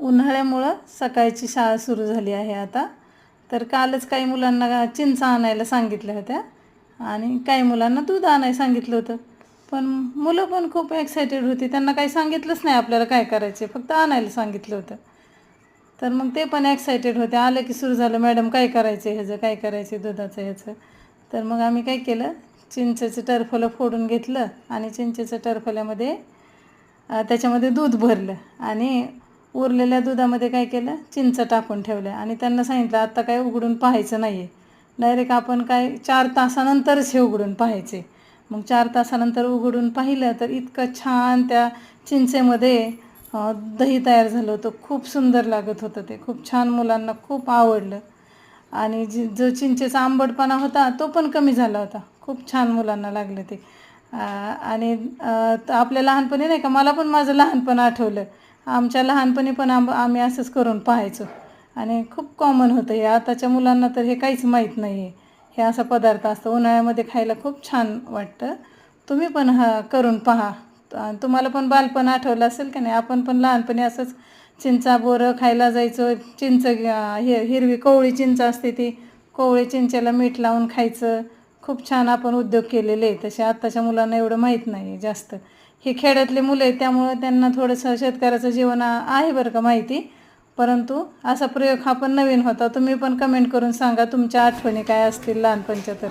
उन्हाळ्यामुळं सकाळची शाळा सुरू झाली आहे आता. तर कालच काही मुलांना चिंच आणायला सांगितल्या होत्या आणि काही मुलांना दूध आणायला सांगितलं होतं. पण मुलं पण खूप एक्सायटेड होती. त्यांना काही सांगितलंच नाही आपल्याला काय करायचे फक्त आणायला सांगितलं होतं. तर मग ते पण एक्सायटेड होते. आलं की सुरू झालं. मॅडम काय करायचं ह्याचं? काय करायचं दुधाचं ह्याचं? तर मग आम्ही काय केलं? चिंचेचं टरफलं फोडून घेतलं आणि चिंचेचं टरफल्यामध्ये त्याच्यामध्ये दूध भरलं आणि उरलेल्या दुधामध्ये काय केलं? चिंच टाकून ठेवलं. आणि त्यांना सांगितलं आत्ता काय उघडून पाहायचं नाही आहे डायरेक्ट आपण काय चार तासानंतरच हे उघडून पाहायचे. मग चार तासानंतर उघडून पाहिलं तर इतकं छान त्या चिंचेमध्ये दही तयार झालं होतं. खूप सुंदर लागत होतं ते. खूप छान मुलांना खूप आवडलं. आणि जी जो चिंचेचा आंबटपणा होता तो पण कमी झाला होता. खूप छान मुलांना लागलं ते. आणि आपल्या लहानपणी नाही का मला पण माझं लहानपण आठवलं. आमच्या लहानपणी पण आम आम्ही असंच करून पाहायचो. आणि खूप कॉमन होतं. हे आताच्या मुलांना तर हे काहीच माहीत नाही आहे हे असा पदार्थ असतं. उन्हाळ्यामध्ये खायला खूप छान वाटतं. तुम्ही पण हा करून पहा. तुम्हाला पण बालपण आठवलं असेल का नाही? आपण पण लहानपणी असंच चिंचा बोरं खायला जायचो. चिंच हे हिरवी कोवळी चिंच असते ती. कोवळी चिंचेला मीठ लावून खायचं. खूप छान आपण उद्योग केलेले आहे तसे आत्ताच्या मुलांना एवढं माहीत नाही आहे जास्त. हे खेड्यातले मुलं आहेत त्यामुळं त्यांना थोडंसं शेतकऱ्याचं जीवन आहे बरं का माहिती. परंतु असा प्रयोग हा पण नवीन होता. तुम्ही पण कमेंट करून सांगा तुमच्या आठवणी काय असतील लहानपणच्या तर.